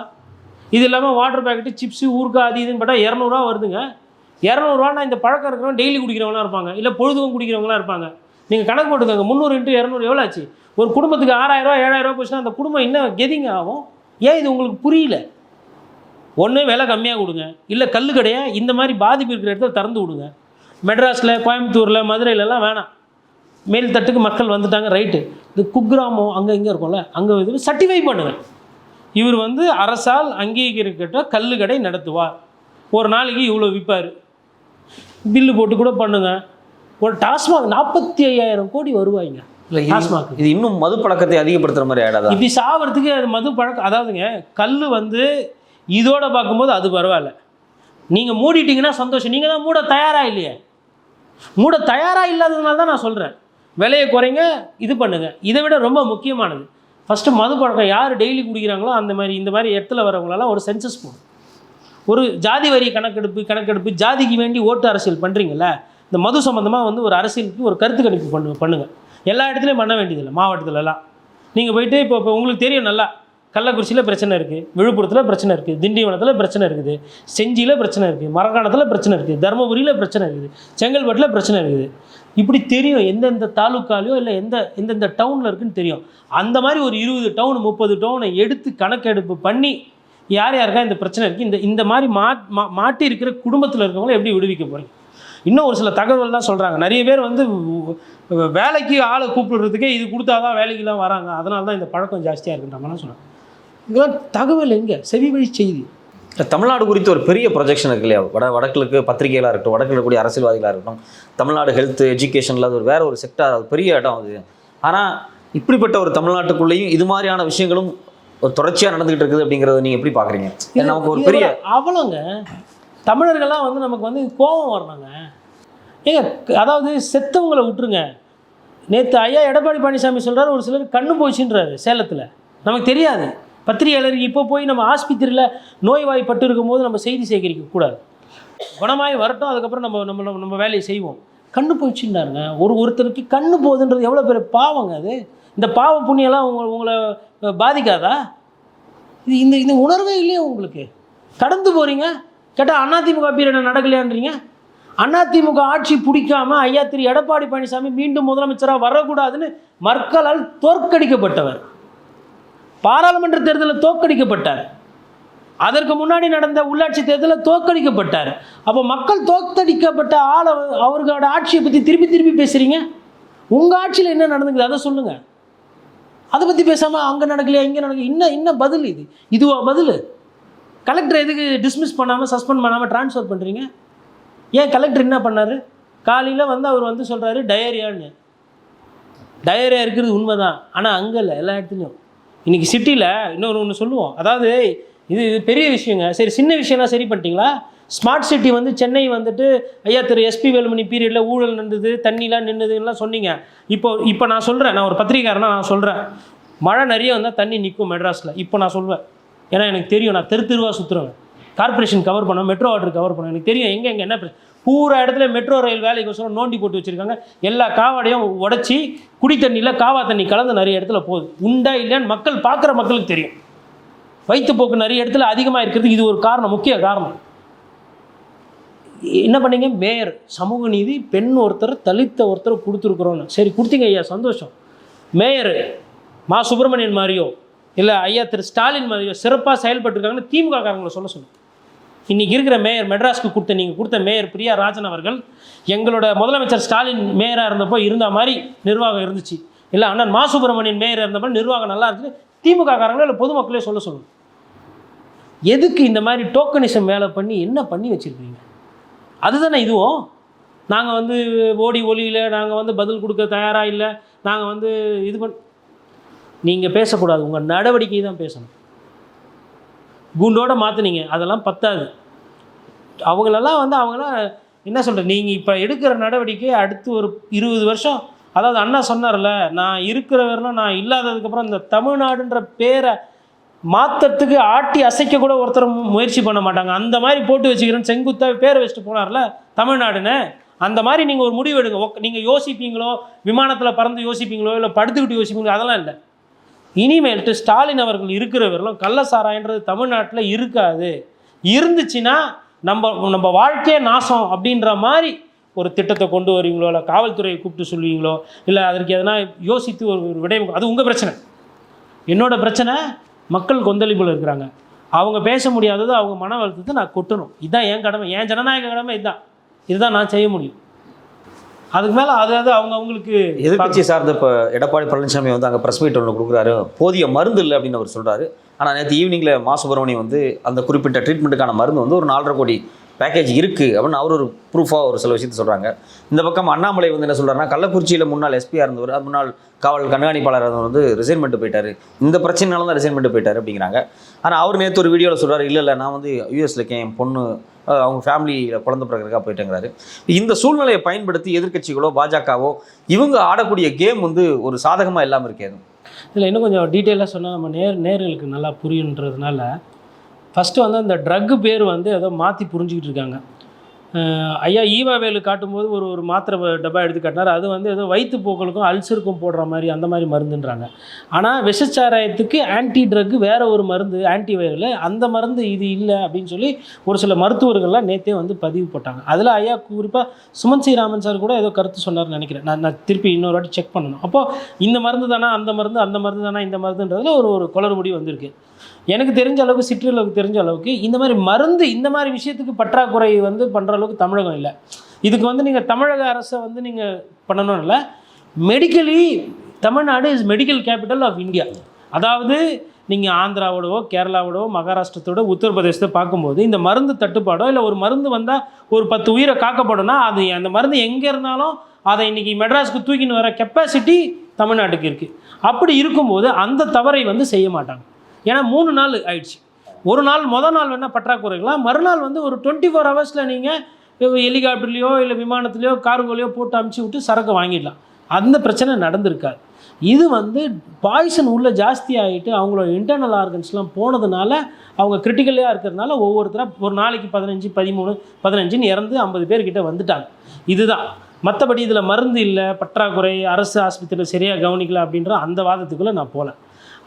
இது இல்லாமல் வாட்டர் பேக்கெட்டு சிப்ஸு ஊறுகாய் அது இதுன்னு பார்த்தா இரநூறுவா வருதுங்க. இரநூறுவானா இந்த பழக்கம் இருக்கிறவங்க டெய்லி குடிக்கிறவங்களாம் இருப்பாங்க. இல்லை பொழுதுவும் குடிக்கிறவங்களாம் இருப்பாங்க. நீங்கள் கணக்கு போட்டுக்கோங்க. முந்நூறு இன்ட்டு இரநூறு எவ்வளோ ஆச்சு? ஒரு குடும்பத்துக்கு ஆறாயிரரூவா ஏழாயிரரூவா போச்சுன்னா அந்த குடும்பம் இன்னும் கெதிங்க ஆகும்? ஏன் இது உங்களுக்கு புரியல? ஒன்று விலை கம்மியாக கொடுங்க. இல்லை கல்லு கடையை இந்த மாதிரி பாதிப்பு இருக்கிற இடத்துல திறந்து விடுங்க. மெட்ராஸில் கோயம்புத்தூரில் மதுரையிலலாம் வேணாம். மேல் தட்டுக்கு மக்கள் வந்துட்டாங்க ரைட்டு. இந்த குக்கிராமம் அங்கே இங்கே இருக்கும்ல அங்கே இது சர்டிஃபை பண்ணுங்கள் இவர் வந்து அரசால் அங்கீகரிக்கப்பட்ட கல்லு கடை நடத்துவார். ஒரு நாளைக்கு இவ்வளோ விற்பார் பில்லு போட்டு கூட பண்ணுங்க. ஒரு டாஸ்மாக் நாற்பத்தி ஐயாயிரம் கோடி வருவாய்ங்க. டாஸ்மாக். இது இன்னும் மது பழக்கத்தை அதிகப்படுத்துற மாதிரி ஆயிடாதா? இப்படி சாவறதுக்கு அது மது பழக்கம் அதாவதுங்க கல் வந்து இதோட பார்க்கும்போது அது பரவாயில்ல. நீங்கள் மூடிட்டீங்கன்னா சந்தோஷம். நீங்கள் தான் மூட தயாராக இல்லையே? மூட தயாராக இல்லாததுனால தான் நான் சொல்கிறேன் விலையை குறைங்க இது பண்ணுங்கள் இதை விட ரொம்ப முக்கியமானது. ஃபஸ்ட்டு மது பழக்கம் யார் டெய்லி குடிக்கிறாங்களோ அந்த மாதிரி இந்த மாதிரி இடத்துல வரவங்களெல்லாம் ஒரு சென்சஸ் போடும் ஒரு ஜாதி வரி கணக்கெடுப்பு கணக்கெடுப்பு ஜாதிக்கு வேண்டி ஓட்டு அரசியல் பண்ணுறீங்கள இந்த மது சம்மந்தமாக வந்து ஒரு அரசியலுக்கு ஒரு கருத்து கணிப்பு பண்ணு பண்ணுங்கள் எல்லா இடத்துலையும் பண்ண வேண்டியதில்லை மாவட்டத்துலலாம். நீங்கள் போயிட்டு இப்போ இப்போ உங்களுக்கு தெரியும் நல்லா. கள்ளக்குறிச்சியில் பிரச்சனை இருக்குது விழுப்புரத்தில் பிரச்சனை இருக்குது திண்டிவனத்தில் பிரச்சனை இருக்குது செஞ்சியில் பிரச்சனை இருக்குது மரக்காணத்தில் பிரச்சனை இருக்குது தருமபுரியில் பிரச்சனை இருக்குது செங்கல்பட்டில் பிரச்சனை இருக்குது. இப்படி தெரியும் எந்தெந்த தாலுக்காலையோ இல்லை எந்த எந்தெந்த டவுனில் இருக்குதுன்னு தெரியும். அந்த மாதிரி ஒரு இருபது டவுன் முப்பது டவுனை எடுத்து கணக்கெடுப்பு பண்ணி யார் யாருக்கா இந்த பிரச்சனை இருக்குது இந்த இந்த மாதிரி மா மா- மாட்டி இருக்கிற குடும்பத்தில் இருக்கவங்கள எப்படி விடுவிக்க போகிறீங்க இன்னும் ஒரு சில தகவல்லாம் சொல்கிறாங்க நிறைய பேர் வந்து வேலைக்கு ஆளை கூப்பிடுறதுக்கே இது கொடுத்தா தான் வேலைக்கெல்லாம் வராங்க. அதனால தான் இந்த பழக்கம் ஜாஸ்தியாக இருக்குன்ற மாதிரிலாம் சொல்கிறாங்க இதெல்லாம் தகவல் எங்கே? செவி வழி செய்தி. தமிழ்நாடு குறித்து ஒரு பெரிய ப்ரொஜெக்ஷன் இருக்கு இல்லையா? வட வடக்கிழக்கு பத்திரிகைகளாக இருக்கட்டும் வடக்கில் இருக்கக்கூடிய அரசியல்வாதிகளாக இருக்கட்டும் தமிழ்நாடு ஹெல்த் எஜுகேஷனில் அது ஒரு வேற ஒரு செக்டார் அது பெரிய இடம் அது. ஆனால் இப்படிப்பட்ட ஒரு தமிழ்நாட்டுக்குள்ளேயும் இது மாதிரியான விஷயங்களும் ஒரு தொடர்ச்சியாக நடந்துகிட்டு இருக்குது அப்படிங்கிறத நீங்கள் எப்படி பார்க்குறீங்க நமக்கு ஒரு பெரிய அவலங்க. தமிழர்கள்லாம் வந்து நமக்கு வந்து கோபம் வரணுங்க. ஏங்க அதாவது செத்தவங்களை விட்டுருங்க. நேற்று ஐயா எடப்பாடி பழனிசாமி சொல்றாரு ஒரு சிலர் கண்ணு போச்சுன்றாரு சேலத்தில். நமக்கு தெரியாது. பத்திரிகையாளர் இப்போ போய் நம்ம ஆஸ்பத்திரியில் நோய்வாய்ப்பட்டு இருக்கும்போது நம்ம செய்தி சேகரிக்க கூடாது. குணமாய் வரட்டும் அதுக்கப்புறம் நம்ம நம்ம நம்ம- வேலையை செய்வோம். கண்ணு போச்சுன்னாருங்க. ஒரு ஒருத்தருக்கு கண்ணு போகுதுன்றது எவ்வளோ பெரிய பாவங்க அது? இந்த பாவ புண்ணியெல்லாம் உங்களை உங்களை பாதிக்காதா? இது இந்த இந்த உணர்வே இல்லையா உங்களுக்கு? கடந்து போகிறீங்க கேட்டால் அதிமுக பீரியட் நடக்கலையான்றீங்க? அதிமுக ஆட்சி பிடிக்காம ஐயா திரு எடப்பாடி பழனிசாமி மீண்டும் முதலமைச்சராக வரக்கூடாதுன்னு மக்களால் தோற்கடிக்கப்பட்டவர். பாராளுமன்ற தேர்தலில் தோற்கடிக்கப்பட்டார். அதற்கு முன்னாடி நடந்த உள்ளாட்சி தேர்தலில் தோற்கடிக்கப்பட்டார். அப்போ மக்கள் தோற்கடிக்கப்பட்ட ஆளை அவர்களோட ஆட்சியை பற்றி திருப்பி திருப்பி பேசுகிறீங்க உங்கள் ஆட்சியில் என்ன நடந்துக்குது? அதை சொல்லுங்கள் அதை பற்றி பேசாமல் அங்கே நடக்கலையா இங்கே நடக்கல இன்னும் இன்னும் பதில் இது? இதுவா பதில்? கலெக்டர் எதுக்கு டிஸ்மிஸ் பண்ணாமல் சஸ்பெண்ட் பண்ணாமல் ட்ரான்ஸ்ஃபர் பண்ணுறீங்க ஏன் கலெக்டர் என்ன பண்ணார்? காலையில் வந்து அவர் வந்து சொல்கிறாரு டயரியான்னு டயரியா இருக்கிறது உண்மைதான். ஆனால் அங்கே இல்லை எல்லா இடத்துலையும். இன்றைக்கி சிட்டியில் இன்னொரு ஒன்று சொல்லுவோம். அதாவது இது இது பெரிய விஷயங்க. சரி சின்ன விஷயம்லாம் சரி பண்ணிட்டீங்களா? ஸ்மார்ட் சிட்டி வந்து சென்னை வந்துட்டு ஐயா திரு எஸ்பி வேலுமணி பீரியடில் ஊழல் நடந்தது தண்ணிலாம் நின்றுதுன்னெலாம் சொன்னீங்க. இப்போ இப்போ நான் சொல்கிறேன் நான் ஒரு பத்திரிகாரனா நான் சொல்கிறேன் மழை நிறைய வந்தால் தண்ணி நிற்கும் மெட்ராஸில். இப்போ நான் சொல்வேன். ஏன்னா எனக்கு தெரியும். நான் தெரு தெருவாக சுற்றுறேன் கார்ப்பரேஷன் கவர் பண்ணோம் மெட்ரோ வாட்டர் கவர் பண்ணேன் எனக்கு தெரியும். எங்கே எங்கே என்ன பூரா இடத்துல மெட்ரோ ரயில் வேலைக்கோசரம் நோண்டி போட்டு வச்சுருக்காங்க. எல்லா காவாடையும் உடச்சி குடி தண்ணியில் காவா தண்ணி கலந்து நிறைய இடத்துல போகுது. உண்டா இல்லையான்னு மக்கள் பார்க்குற மக்களுக்கு தெரியும். வயிற்றுப்போக்கு நிறைய இடத்துல அதிகமாக இருக்கிறதுக்கு இது ஒரு காரணம் முக்கிய காரணம். என்ன பண்ணீங்க? மேயர் சமூக நீதி பெண் ஒருத்தர் தலித்த ஒருத்தர் கொடுத்துருக்குறோன்னு. சரி கொடுத்தீங்க ஐயா சந்தோஷம். மேயர் மா சுப்பிரமணியன் மாதிரியோ இல்லை ஐயா திரு ஸ்டாலின் மாதிரியோ சிறப்பாக செயல்பட்டுருக்காங்கன்னு திமுக காரங்களை சொல்ல சொல்லுங்கள் இன்றைக்கி இருக்கிற மேயர் மெட்ராஸ்க்கு கொடுத்த நீங்கள் கொடுத்த மேயர் பிரியா ராஜன் அவர்கள் எங்களோட முதலமைச்சர் ஸ்டாலின் மேயராக இருந்தப்போ இருந்த மாதிரி நிர்வாகம் இருந்துச்சு. இல்லை அண்ணன் மா சுப்பிரமணியன் மேயர் இருந்தப்போ நிர்வாகம் நல்லா இருந்துச்சு. திமுக காரங்களோ இல்லை பொதுமக்களே சொல்ல சொல்லுங்கள் எதுக்கு இந்த மாதிரி டோக்கனிசம் வேலை பண்ணி என்ன பண்ணி வச்சுருக்கீங்க? அதுதானே இதுவும். நாங்கள் வந்து ஓடி ஒலியில் நாங்கள் வந்து பதில் கொடுக்க தயாராக இல்லை நாங்கள் வந்து இது பண் நீங்கள் பேசக்கூடாது உங்கள் நடவடிக்கை தான் பேசணும். குண்டோடு மாற்றுனீங்க அதெல்லாம் பத்தாது. அவங்களெல்லாம் வந்து அவங்களாம் என்ன சொல்கிறது நீங்கள் இப்போ எடுக்கிற நடவடிக்கை அடுத்து ஒரு இருபது வருஷம் அதாவது அண்ணா சொன்னார்ல நான் இருக்கிற வரலாம் நான் இல்லாததுக்கப்புறம் இந்த தமிழ்நாடுன்ற பேரை மாற்றத்துக்கு ஆட்டி அசைக்க கூட ஒருத்தர் முயற்சி பண்ண மாட்டாங்க. அந்த மாதிரி போட்டு வச்சுக்கிறேன்னு செங்குத்தா பேரை வச்சுட்டு போனார்ல தமிழ்நாடுன்னு. அந்த மாதிரி நீங்கள் ஒரு முடிவு எடுங்க. நீங்கள் யோசிப்பீங்களோ விமானத்தில் பறந்து யோசிப்பீங்களோ இல்லை படுத்துக்கிட்டு யோசிப்பீங்களோ அதெல்லாம் இல்லை. இனிமேல்ட்டு ஸ்டாலின் அவர்கள் இருக்கிறவர்களும் கள்ளசாராயன்றது கள்ள தமிழ்நாட்டில் இருக்காது. இருந்துச்சுன்னா நம்ம நம்ம வாழ்க்கையே நாசம் அப்படின்ற மாதிரி ஒரு திட்டத்தை கொண்டு வருவீங்களோ இல்லை காவல்துறையை கூப்பிட்டு சொல்லுவீங்களோ இல்லை அதற்கு எதனா யோசித்து ஒரு ஒரு விடை அது உங்கள் பிரச்சனை. என்னோட பிரச்சனை மக்கள் கொந்தளிப்பில் இருக்கிறாங்க. அவங்க பேச முடியாதது அவங்க மன வருத்தத்தை நான் கொட்டணும். இதுதான் என் கடமை. என் ஜனநாயக கடமை இதுதான் இதுதான் நான் செய்ய முடியும். அதுக்கு மேலே அதாவது அவங்க அவங்களுக்கு எதிர்க்கட்சி சார்ந்த இப்போ எடப்பாடி பழனிசாமி வந்து அங்கே ப்ரெஸ் மீட் ஒன்று கொடுக்குறாரு. போதிய மருந்து இல்லை அப்படின்னு அவர் சொல்கிறாரு ஆனால் நேற்று ஈவினிங்கில் மா சுப்பிரமணியம் வந்து அந்த குறிப்பிட்ட ட்ரீட்மெண்ட்டுக்கான மருந்து வந்து ஒரு நாலரை கோடி பேக்கேஜ் இருக்குது அப்படின்னு அவர் ஒரு ப்ரூஃபாக ஒரு சில விஷயத்தை சொல்கிறாங்க இந்த பக்கம் அண்ணாமலை வந்து என்ன சொல்கிறாருன்னா கள்ளக்குறிச்சியில் முன்னாள் எஸ்பியாக இருந்தவர் அது முன்னாள் காவல் கண்காணிப்பாளர் இருந்தவர் வந்து ரிசைன் பண்ணிட்டு போயிட்டாரு. இந்த பிரச்சனைனால தான் ரிசைன் பண்ணிட்டு போயிட்டாரு அப்படிங்கிறாங்க. ஆனால் அவர் நேற்று ஒரு வீடியோவில் சொல்கிறார் இல்லை இல்லை நான் வந்து யூஎஸ்ல இருக்கேன் என் பொண்ணு அவங்க ஃபேமிலியில் குழந்தை பிறகுறதுக்காக போயிட்டேங்கிறாரு. இந்த சூழ்நிலையை பயன்படுத்தி எதிர்க்கட்சிகளோ பாஜகவோ இவங்க ஆடக்கூடிய கேம் வந்து ஒரு சாதகமாக இல்லாமல் இருக்காது இதில் இன்னும் கொஞ்சம் டீட்டெயிலாக சொன்னால் நம்ம நேர் நேர்களுக்கு நல்லா புரியுன்றதுனால ஃபஸ்ட்டு வந்து அந்த ட்ரக்கு பேர் வந்து ஏதோ மாற்றி புரிஞ்சுக்கிட்டு இருக்காங்க. ஐயா ஈவா வேலு காட்டும்போது ஒரு ஒரு மாத்திரை டப்பா எடுத்து காட்டினார். அது வந்து ஏதோ வயிற்றுப்போக்களுக்கும் அல்சருக்கும் போடுற மாதிரி அந்த மாதிரி மருந்துன்றாங்க. ஆனால் விஷச்சாராயத்துக்கு ஆன்டி ட்ரக் வேற ஒரு மருந்து ஆன்டி வைரல் அந்த மருந்து இது இல்லை அப்படின்னு சொல்லி ஒரு சில மருத்துவர்கள்லாம் நேற்றே வந்து பதிவு போட்டாங்க. அதில் ஐயா குறிப்பாக சுமன் சி ராமன் சார் கூட ஏதோ கருத்து சொன்னார்னு நினைக்கிறேன். நான் நான் திருப்பி இன்னொரு வாட்டி செக் பண்ணணும். அப்போது இந்த மருந்து தானா அந்த மருந்து அந்த மருந்து தானா இந்த மருந்துன்றதுல ஒரு ஒரு குளறுபடி வந்திருக்கு. எனக்கு தெரிஞ்ச அளவுக்கு சிற்றளவுக்கு தெரிஞ்ச அளவுக்கு இந்த மாதிரி மருந்து இந்த மாதிரி விஷயத்துக்கு பற்றாக்குறை வந்து பண்ணுற அளவுக்கு தமிழகம் இல்லை. இதுக்கு வந்து நீங்கள் தமிழக அரசை வந்து நீங்கள் பண்ணணும் இல்லை. Medically Tamil Nadu is medical capital of India அதாவது நீங்கள் ஆந்திராவோடவோ கேரளாவோடவோ மகாராஷ்டிரத்தோட உத்தரப்பிரதேசத்தை பார்க்கும்போது இந்த மருந்து தட்டுப்பாடோ இல்லை ஒரு மருந்து வந்தால் ஒரு பத்து உயிரை காக்கப்படும்னா அது அந்த மருந்து எங்கே இருந்தாலும் அதை இன்றைக்கி மெட்ராஸ்க்கு தூக்கின்னு வர கெப்பாசிட்டி தமிழ்நாட்டுக்கு இருக்குது அப்படி இருக்கும்போது அந்த தவறை வந்து செய்ய மாட்டாங்க. ஏன்னா மூணு நாள் ஆயிடுச்சு. ஒரு நாள் மொதல் நாள் வேணால் பற்றாக்குறைகளாம் மறுநாள் வந்து ஒரு டுவெண்ட்டி ஃபோர் ஹவர்ஸில் நீங்கள் ஹெலிகாப்டர்லையோ இல்லை விமானத்துலேயோ கார்கோலையோ போட்டு அமுச்சு விட்டு சரக்கு வாங்கிடலாம். அந்த பிரச்சனை நடந்திருக்காது. இது வந்து பாய்சன் உள்ளே ஜாஸ்தி ஆகிட்டு அவங்களோட இன்டர்னல் ஆர்கன்ஸ்லாம் போனதுனால அவங்க கிரிட்டிக்கலாக இருக்கிறதுனால ஒவ்வொருத்தராக ஒரு நாளைக்கு பதினஞ்சு பதிமூணு பதினஞ்சுன்னு இறந்து ஐம்பது பேர்கிட்ட வந்துட்டாங்க. இதுதான். மற்றபடி இதில் மருந்து இல்லை பற்றாக்குறை அரசு ஆஸ்பத்திரியில் சரியாக கவனிக்கல அப்படின்ற அந்த வாதத்துக்குள்ளே நான் போகல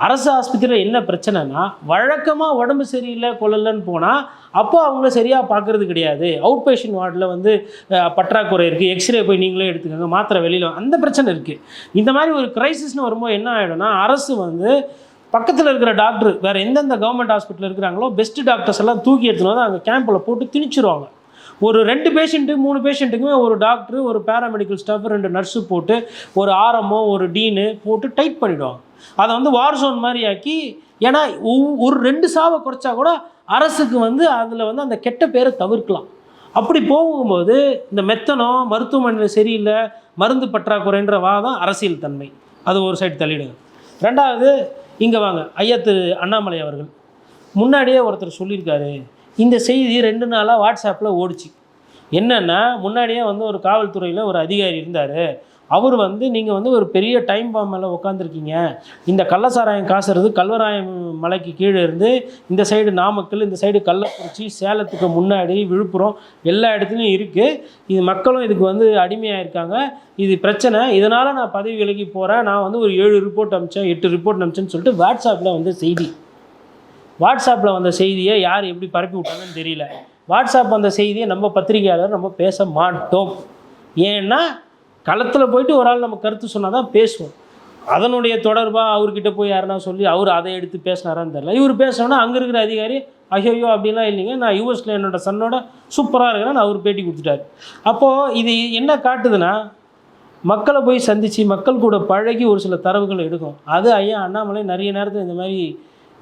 அரசு ஆஸ்பத்திரியில் என்ன பிரச்சனைனா வழக்கமாக உடம்பு சரியில்லை கொள்ளலன்னு போனால் அப்போ அவங்கள சரியாக பார்க்கறது கிடையாது. அவுட் பேஷண்ட் வார்டில் வந்து பற்றாக்குறை இருக்குது எக்ஸ்ரே போய் நீங்களே எடுத்துக்கோங்க மாத்திரை வெளியில் அந்த பிரச்சனை இருக்குது இந்த மாதிரி ஒரு கிரைசிஸ்னு வரும்போது என்ன ஆகிடும்னா அரசு வந்து பக்கத்தில் இருக்கிற டாக்டர் வேறு எந்தெந்த கவர்மெண்ட் ஹாஸ்பிட்டல் இருக்கிறாங்களோ பெஸ்ட் டாக்டர்ஸ் எல்லாம் தூக்கி எடுத்துன்னு வந்து அங்கே கேம்பில் போட்டு திணிச்சிருவாங்க. ஒரு ரெண்டு பேஷண்ட்டு மூணு பேஷண்ட்டுக்குமே ஒரு டாக்டர் ஒரு பேராமெடிக்கல் ஸ்டாஃப் ரெண்டு நர்ஸு போட்டு ஒரு ஆரமோ ஒரு டீனு போட்டு டைட் பண்ணிவிடுவாங்க அதை வந்து வார் ஜோன் மாதிரி ஆக்கி ஏன்னா ஒரு ரெண்டு சாவை குறைச்சா கூட அரசுக்கு வந்து அதில் வந்து அந்த கெட்ட பேரை தவிர்க்கலாம். அப்படி போகும்போது இந்த மெத்தனம் மருத்துவமனையில் சரியில்லை மருந்து பற்றாக்குறைன்ற வாதம் அரசியல் தன்மை. அது ஒரு சைடு தள்ளிடுங்க. ரெண்டாவது இங்கே வாங்க ஐயா திரு அண்ணாமலை அவர்கள். முன்னாடியே ஒருத்தர் சொல்லியிருக்காரு இந்த செய்தி ரெண்டு நாளாக வாட்ஸ்அப்பில் ஓடிச்சு. என்னென்னா முன்னாடியே வந்து ஒரு காவல்துறையில் ஒரு அதிகாரி இருந்தார். அவர் வந்து நீங்கள் வந்து ஒரு பெரிய டைம் பாம் மேலே உட்காந்துருக்கீங்க இந்த கள்ளசாராயம் காசுறது கல்வராயம் மலைக்கு கீழே இருந்து இந்த சைடு நாமக்கல் இந்த சைடு கள்ளக்குறிச்சி சேலத்துக்கு முன்னாடி விழுப்புரம் எல்லா இடத்துலையும் இருக்குது இது மக்களும் இதுக்கு வந்து அடிமையாக இருக்காங்க இது பிரச்சனை. இதனால் நான் பதவி விலகி போகிறேன் நான் வந்து ஒரு ஏழு ரிப்போர்ட் அமிச்சேன் எட்டு ரிப்போர்ட் அமிச்சேன்னு சொல்லிட்டு வாட்ஸ்அப்பில் வந்து செய்தி. வாட்ஸ்அப்பில் வந்த செய்தியை யார் எப்படி பரப்பி விட்டாங்கன்னு தெரியல. வாட்ஸ்அப் வந்த செய்தியை நம்ம பத்திரிகையாளர் நம்ம பேச மாட்டோம். ஏன்னா களத்தில் போயிட்டு ஒரு ஆள் நம்ம கருத்து சொன்னால் தான் பேசுவோம். அதனுடைய தொடர்பாக அவர்கிட்ட போய் யாருன்னா சொல்லி அவர் அதை எடுத்து பேசினாரான்னு தெரியல. இவர் பேசினோன்னா அங்கே இருக்கிற அதிகாரி ஐயோ அப்படிலாம் இல்லைங்க. நான் யூஎஸில் என்னோட சன்னோட சூப்பராக இருக்கிறேன்னு அவர் பேட்டி கொடுத்துட்டாரு. அப்போது இது என்ன காட்டுதுன்னா மக்களை போய் சந்தித்து மக்கள் கூட பழகி ஒரு சில தரவுகள் எடுக்கும். அது ஐயா அண்ணாமலை நிறைய நேரத்தில் இந்த மாதிரி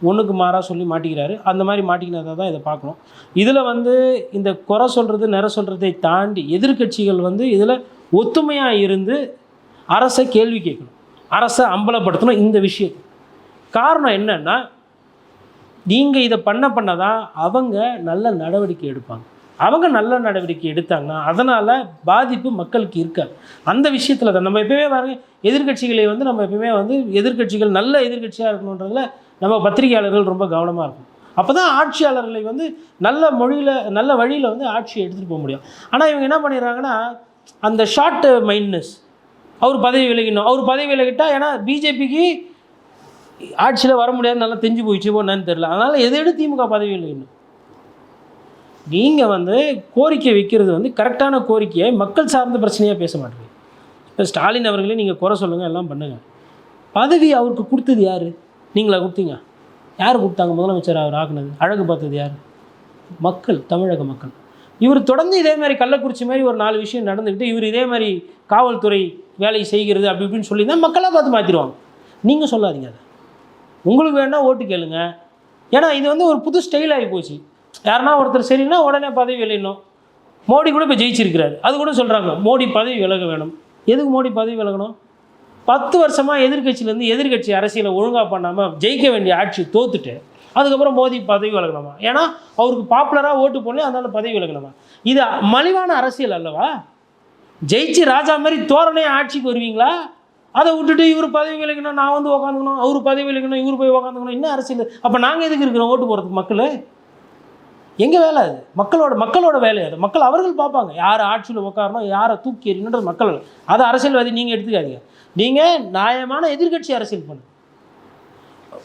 ஒன்றுக்கு மாறாக சொல்லி மாட்டிக்கிறாரு. அந்த மாதிரி மாட்டிக்கினதை தான் இதை பார்க்கணும். இதில் வந்து இந்த குறை சொல்கிறது நிற சொல்கிறதை தாண்டி எதிர்க்கட்சிகள் வந்து இதில் ஒத்துமையாக இருந்து அரசை கேள்வி கேட்கணும். அரசை அம்பலப்படுத்தணும் இந்த விஷயம் காரணம் என்னன்னா நீங்கள் இதை பண்ண பண்ண தான் அவங்க நல்ல நடவடிக்கை எடுப்பாங்க. அவங்க நல்ல நடவடிக்கை எடுத்தாங்கன்னா அதனால் பாதிப்பு மக்களுக்கு இருக்காது. அந்த விஷயத்தில் தான். நம்ம எப்பயுமே பாருங்கள் எதிர்க்கட்சிகளை வந்து நம்ம எப்பயுமே வந்து எதிர்க்கட்சிகள் நல்ல எதிர்க்கட்சியாக இருக்கணுன்றதில் நம்ம பத்திரிகையாளர்கள் ரொம்ப கவனமாக இருக்கும். அப்போ தான் ஆட்சியாளர்களை வந்து நல்ல மொழியில் நல்ல வழியில் வந்து ஆட்சியை எடுத்துகிட்டு போக முடியும். ஆனால் இவங்க என்ன பண்ணிடுறாங்கன்னா அந்த ஷார்ட் மைண்ட்னஸ் அவர் பதவி விலகினோம் அவர் பதவி விலகிட்டா ஏன்னா பிஜேபிக்கு ஆட்சியில் வர முடியாது நல்லா தெரிஞ்சு போயிடுச்சு என்னன்னு தெரில அதனால் எதை எடுத்து திமுக பதவி விலகினோம் நீங்கள் வந்து கோரிக்கை வைக்கிறது வந்து கரெக்டான கோரிக்கையை மக்கள் சார்ந்த பிரச்சனையாக பேச மாட்டேங்குது இப்போ ஸ்டாலின் அவர்களே நீங்கள் குறை சொல்லுங்கள் எல்லாம் பண்ணுங்கள் பதவி அவருக்கு கொடுத்தது யார்? நீங்களா கொடுத்தீங்க யார் கொடுத்தாங்க முதலமைச்சர் அவர் ஆக்குனது? அழகு பார்த்தது யார்? மக்கள் தமிழக மக்கள். இவர் தொடர்ந்து இதே மாதிரி கள்ளக்குறிச்சி மாதிரி ஒரு நாலு விஷயம் நடந்துக்கிட்டு இவர் இதே மாதிரி காவல்துறை வேலை செய்கிறது அப்படி இப்படின்னு சொல்லி தான் மக்களாக பார்த்து மாற்றிடுவாங்க நீங்கள் சொல்லாதீங்க அதை. உங்களுக்கு வேணால் ஓட்டு கேளுங்க. ஏன்னா இது வந்து ஒரு புது ஸ்டைல் ஆகி போச்சு. யாருன்னா ஒருத்தர் சரின்னா உடனே பதவி விளையணும் மோடி கூட இப்போ ஜெயிச்சிருக்கிறாரு. அது கூட சொல்கிறாங்க மோடி பதவி விலக வேணும். எதுக்கு மோடி பதவி விலகணும்? பத்து வருஷமாக எதிர்கட்சியிலேருந்து எதிர்க்கட்சி அரசியலை ஒழுங்காக பண்ணாமல் ஜெயிக்க வேண்டிய ஆட்சி தோத்துட்டு அதுக்கப்புறம் மோதி பதவி விலகணுமா? ஏன்னா அவருக்கு பாப்புலராக ஓட்டு போடல அதனால பதவி விலகணுமா? இது மலிவான அரசியல் அல்லவா? ஜெயிச்சு ராஜா மாதிரி தோரணே ஆட்சிக்கு வருவீங்களா? அதை விட்டுட்டு இவர் பதவி விலகணும் நான் வந்து உக்காந்துக்கணும் அவர் பதவி விலகணும் இவர் போய் உக்காந்துக்கணும் என்ன அரசியல்? அப்போ நாங்கள் எதுக்கு இருக்கிறோம் ஓட்டு போகிறதுக்கு மக்கள்? எங்கள் வேலை அது? மக்களோட மக்களோட வேலை அது. மக்கள் அவர்கள் பார்ப்பாங்க. யார் ஆட்சியில் உட்காரணும் யாரை தூக்கி எறியணுன்றது மக்கள் அதை அரசியல்வாதி நீங்கள் எடுத்துக்காதீங்க. நீங்கள் நியாயமான எதிர்கட்சி அரசியல் பண்ணு.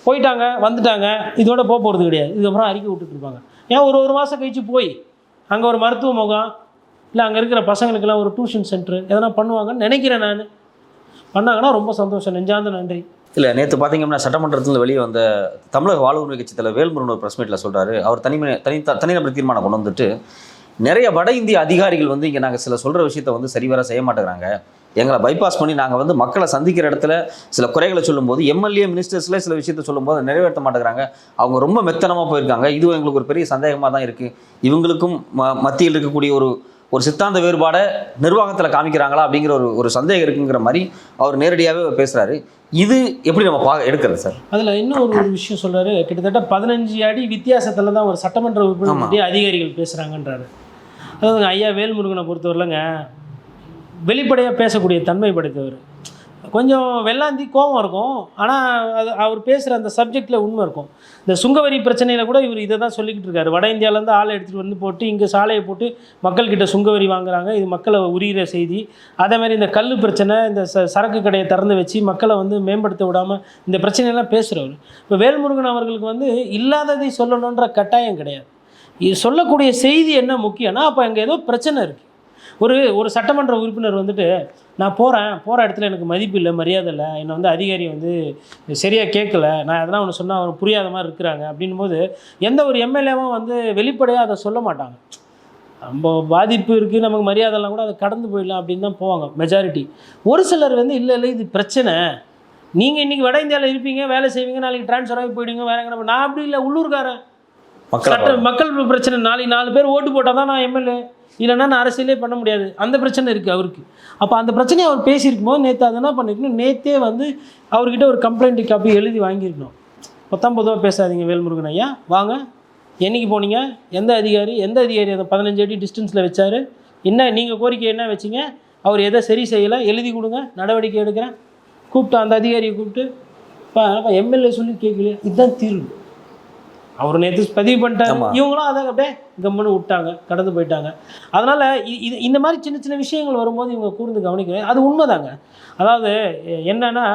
போயிட்டாங்க வந்துட்டாங்க இதோட போக போகிறது கிடையாது. இதுக்கப்புறம் அறிக்கை விட்டுட்டு இருப்பாங்க. ஏன் ஒரு ஒரு மாதம் கழிச்சு போய் அங்கே ஒரு மருத்துவ முகாம் இல்லை அங்கே இருக்கிற பசங்களுக்கெல்லாம் ஒரு டியூஷன் சென்டர் எதனா பண்ணுவாங்கன்னு நினைக்கிறேன் நான். பண்ணாங்கன்னா ரொம்ப சந்தோஷம். நெஞ்சார்ந்த நன்றி. இல்லை நேற்று பார்த்தீங்கன்னா சட்டமன்றத்தில் வெளியே வந்த தமிழக வாழ்வுரிமை கட்சி தலைவர் வேல்முருகன் ஒரு ப்ரெஸ் மீட்டில் சொல்கிறாரு அவர் தனிமை தனி தனிநபர் தீர்மானம் கொண்டு வந்துட்டு நிறைய வட இந்திய அதிகாரிகள் வந்து இங்கே நாங்கள் சில சொல்கிற விஷயத்த வந்து சரிவர செய்ய மாட்டேங்கிறாங்க. எங்களை பைபாஸ் பண்ணி நாங்கள் வந்து மக்களை சந்திக்கிற இடத்துல சில குறைகளை சொல்லும்போது எம்எல்ஏ மினிஸ்டர்ஸில் சில விஷயத்த சொல்லும்போது நிறைவேற்ற மாட்டேங்கிறாங்க. அவங்க ரொம்ப மெத்தனமாக போயிருக்காங்க. இது எங்களுக்கு ஒரு பெரிய சந்தேகமாக தான் இருக்குது இவங்களுக்கும் ம மத்தியில் இருக்கக்கூடிய ஒரு ஒரு சித்தாந்த வேறுபாடை நிர்வாகத்தில் காமிக்கிறாங்களா அப்படிங்கிற ஒரு ஒரு சந்தேகம் இருக்குங்கிற மாதிரி அவர் நேரடியாகவே பேசுகிறாரு இது எப்படி நம்ம பா எடுக்கிறது சார்? அதில் இன்னும் ஒரு ஒரு விஷயம் சொல்றாரு. கிட்டத்தட்ட பதினஞ்சு அடி வித்தியாசத்தில் தான் ஒரு சட்டமன்ற உறுப்பினர் அதிகாரிகள் பேசுகிறாங்கன்றாரு அதாவது ஐயா வேல்முருகனை பொறுத்தவரையிலங்க வெளிப்படையாக பேசக்கூடிய தன்மை படைத்தவர். கொஞ்சம் வெள்ளாந்தி கோபம் இருக்கும். ஆனால் அது அவர் பேசுகிற அந்த சப்ஜெக்டில் உண்மை இருக்கும். இந்த சுங்கவரி பிரச்சனையில் கூட இவர் இதை தான் சொல்லிக்கிட்டு இருக்காரு. வட இந்தியாவிலேருந்து ஆளை எடுத்துகிட்டு வந்து போட்டு இங்கே சாலையை போட்டு மக்கள்கிட்ட சுங்கவரி வாங்குறாங்க. இது மக்களை உரிகிற செய்தி. அதேமாதிரி இந்த கல் பிரச்சனை இந்த ச சரக்கு கடையை திறந்து வச்சு மக்களை வந்து மேம்படுத்த விடாமல் இந்த பிரச்சனையெல்லாம் பேசுகிறவர் இப்போ வேல்முருகன் அவர்களுக்கு வந்து இல்லாததை சொல்லணுன்ற கட்டாயம் கிடையாது. இது சொல்லக்கூடிய செய்தி என்ன முக்கியம்னா அப்போ அங்கே ஏதோ பிரச்சனை இருக்குது ஒரு ஒரு சட்டமன்ற உறுப்பினர் வந்துட்டு நான் போகிறேன் போகிற இடத்துல எனக்கு மதிப்பு இல்லை மரியாதை இல்லை என்னை வந்து அதிகாரி வந்து சரியாக கேட்கல நான் அதெல்லாம் ஒன்று சொன்னால் அவனுக்கு புரியாத மாதிரி இருக்கிறாங்க. அப்படின்னும் போது எந்த ஒரு எம்எல்ஏவும் வந்து வெளிப்படையாக அதை சொல்ல மாட்டாங்க. நம்ம பாதிப்பு இருக்குது நமக்கு மரியாதைலாம் கூட அதை கடந்து போயிடலாம் அப்படின்னு தான் போவாங்க மெஜாரிட்டி ஒரு சிலர் வந்து இல்லை இல்லை இது பிரச்சனை. நீங்கள் இன்றைக்கி வட இந்தியாவில் இருப்பீங்க வேலை செய்வீங்க நாளைக்கு ட்ரான்ஸ்ஃபர் ஆகி போயிடுங்க வேற நான் அப்படி இல்லை உள்ளூர்காரன். சட்ட மக்கள் பிரச்சனை நாளைக்கு நாலு பேர் ஓட்டு போட்டால் தான் நான் எம்எல்ஏ இல்லைன்னா நான் அரசியலே பண்ண முடியாது. அந்த பிரச்சனை இருக்குது அவருக்கு. அப்போ அந்த பிரச்சனையை அவர் பேசியிருக்கும் போது நேற்று அதை என்ன பண்ணிருக்கணும்? நேற்றே வந்து அவர்கிட்ட ஒரு கம்ப்ளைண்ட் காப்பி எழுதி வாங்கியிருக்கணும். பத்தாம் பொதுவாக பேசாதீங்க வேல்முருகன் ஐயா. வாங்க. என்னைக்கு போனீங்க? எந்த அதிகாரி? எந்த அதிகாரி? அதை பதினஞ்சு அடி டிஸ்டன்ஸில் வச்சாரு. என்ன நீங்கள் கோரிக்கை என்ன வச்சீங்க? அவர் எதை சரி செய்யலை? எழுதி கொடுங்க. நடவடிக்கை எடுக்கிறேன். கூப்பிட்டு அந்த அதிகாரியை கூப்பிட்டு இப்போ எம்எல்ஏ சொல்லி கேட்கலையே? இதுதான் தீர்வு. அவர் நேற்று பதிவு பண்ணிட்டாரு. ஆமா. இவங்களும் அதை அப்படியே கம்முன்னு விட்டாங்க கடந்து போயிட்டாங்க. அதனால் இது இந்த மாதிரி சின்ன சின்ன விஷயங்கள் வரும்போது இவங்க கூர்ந்து கவனிக்கணும் அது உண்மைதாங்க. அதாவது என்னன்னா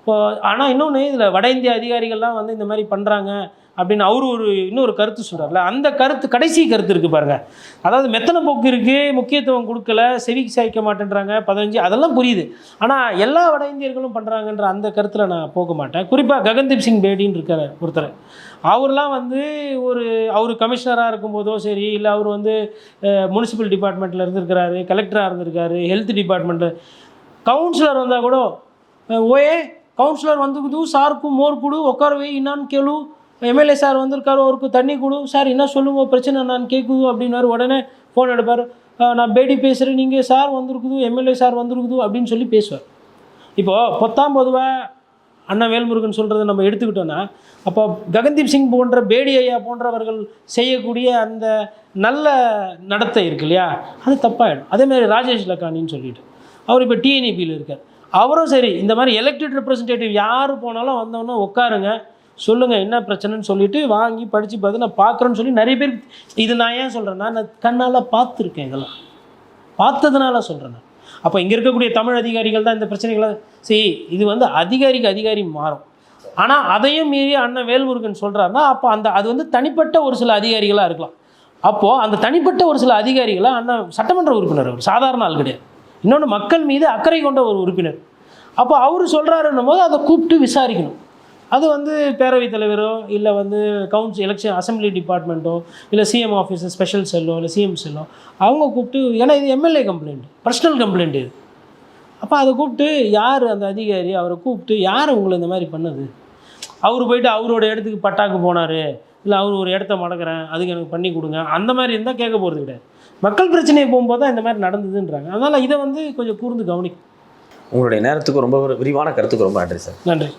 இப்போ ஆனால் இன்னொன்று இதில் வட இந்திய அதிகாரிகள்லாம் வந்து இந்த மாதிரி பண்ணுறாங்க அப்படின்னு அவர் ஒரு இன்னொரு கருத்து சொல்கிறார்ல அந்த கருத்து கடைசி கருத்து இருக்குது பாருங்கள் அதாவது மெத்தனை போக்கு இருக்குது முக்கியத்துவம் கொடுக்கல செவிக்கு சாய்க்க மாட்டேன்றாங்க பதினஞ்சு அதெல்லாம் புரியுது. ஆனால் எல்லா வட இந்தியர்களும் பண்ணுறாங்கன்ற அந்த கருத்தில் நான் போக மாட்டேன். குறிப்பாக ககன்தீப் சிங் பேடின்னு இருக்கிற ஒருத்தர். அவர்லாம் வந்து ஒரு அவர் கமிஷனராக இருக்கும்போதோ சரி இல்லை அவர் வந்து முனிசிபல் டிபார்ட்மெண்ட்டில் இருந்திருக்கிறாரு கலெக்டராக இருந்திருக்காரு ஹெல்த் டிபார்ட்மெண்ட்டில் கவுன்சிலர் வந்தால் கூட ஓயே கவுன்சிலர் வந்துக்குது சாருக்கும் மோர் கொடு உட்காரவே இன்னான்னு கேளு எம்எல்ஏ சார் வந்திருக்காரு அவருக்கு தண்ணி கொடு. சார் என்ன சொல்லுங்கள் பிரச்சனை நான் கேட்குது அப்படின்னாரு. உடனே ஃபோன் எடுப்பார். நான் பேடி பேசுகிறேன் நீங்கள் சார் வந்திருக்குது எம்எல்ஏ சார் வந்திருக்குது அப்படின்னு சொல்லி பேசுவார். இப்போது பொத்தாம் பொதுவாக அண்ணா வேல்முருகன் சொல்கிறத நம்ம எடுத்துக்கிட்டோன்னா அப்போ ககன்தீப் சிங் போன்ற பேடி ஐயா போன்றவர்கள் செய்யக்கூடிய அந்த நல்ல நடத்தை இருக்கு இல்லையா? அது தப்பாகிடும் அதேமாதிரி ராஜேஷ் லக்கானின்னு சொல்லிட்டு. அவர் இப்போ டிஎன்இபியில் இருக்கார். அவரும் சரி இந்த மாதிரி எலெக்டட் ரெப்ரசன்டேட்டிவ் யார் போனாலும் வந்தோன்னே உட்காருங்க. சொல்லுங்கள் என்ன பிரச்சனைன்னு சொல்லிட்டு வாங்கி படித்து பார்த்து நான் பார்க்குறேன்னு சொல்லி நிறைய பேர் இது நான் ஏன் சொல்கிறேன்னா நான் கண்ணால் பார்த்துருக்கேன் இதெல்லாம். பார்த்ததுனால சொல்கிறேன் நான். அப்போ இங்கே இருக்கக்கூடிய தமிழ் அதிகாரிகள் தான் இந்த பிரச்சனைகளை சரி இது வந்து அதிகாரிக்கு அதிகாரி மாறும். ஆனால் அதையும் மீறி அண்ணன் வேல்முருகன் சொல்கிறாருன்னா அப்போ அந்த அது வந்து தனிப்பட்ட ஒரு சில அதிகாரிகளாக இருக்கலாம். அப்போது அந்த தனிப்பட்ட ஒரு சில அதிகாரிகளை அண்ணன் சட்டமன்ற உறுப்பினர் அவர் சாதாரண ஆள் கிடையாது. இன்னொன்று மக்கள் மீது அக்கறை கொண்ட ஒரு உறுப்பினர். அப்போ அவர் சொல்கிறாருன்னும் போது அதை கூப்பிட்டு விசாரிக்கணும். அது வந்து பேரவைத் தலைவரோ இல்லை வந்து கவுன்சில் எலெக்ஷன் அசம்பிளி டிபார்ட்மெண்ட்டோ இல்லை சிஎம் ஆஃபீஸ் ஸ்பெஷல் செல்லோ இல்லை சிஎம் செல்லோ அவங்க கூப்பிட்டு ஏன்னா இது எம்எல்ஏ கம்ப்ளைண்ட் பர்சனல் கம்ப்ளைண்ட் இது. அப்போ அதை கூப்பிட்டு யார் அந்த அதிகாரி? அவரை கூப்பிட்டு யார் உங்களை இந்த மாதிரி பண்ணது? அவர் போயிட்டு அவரோட இடத்துக்கு பட்டாக்கு போனார் இல்லை அவர் ஒரு இடத்த மடக்கிறேன் அதுக்கு எனக்கு பண்ணி கொடுங்க அந்த மாதிரி இருந்தால் கேட்க போகிறது கிடையாது. மக்கள் பிரச்சனையை போகும்போது தான் இந்த மாதிரி நடந்ததுன்றாங்க. அதனால் இதை வந்து கொஞ்சம் கூர்ந்து கவனிக்கும் உங்களுடைய நேரத்துக்கு ரொம்ப விரிவான கருத்துக்கு ரொம்ப நன்றி சார். நன்றி.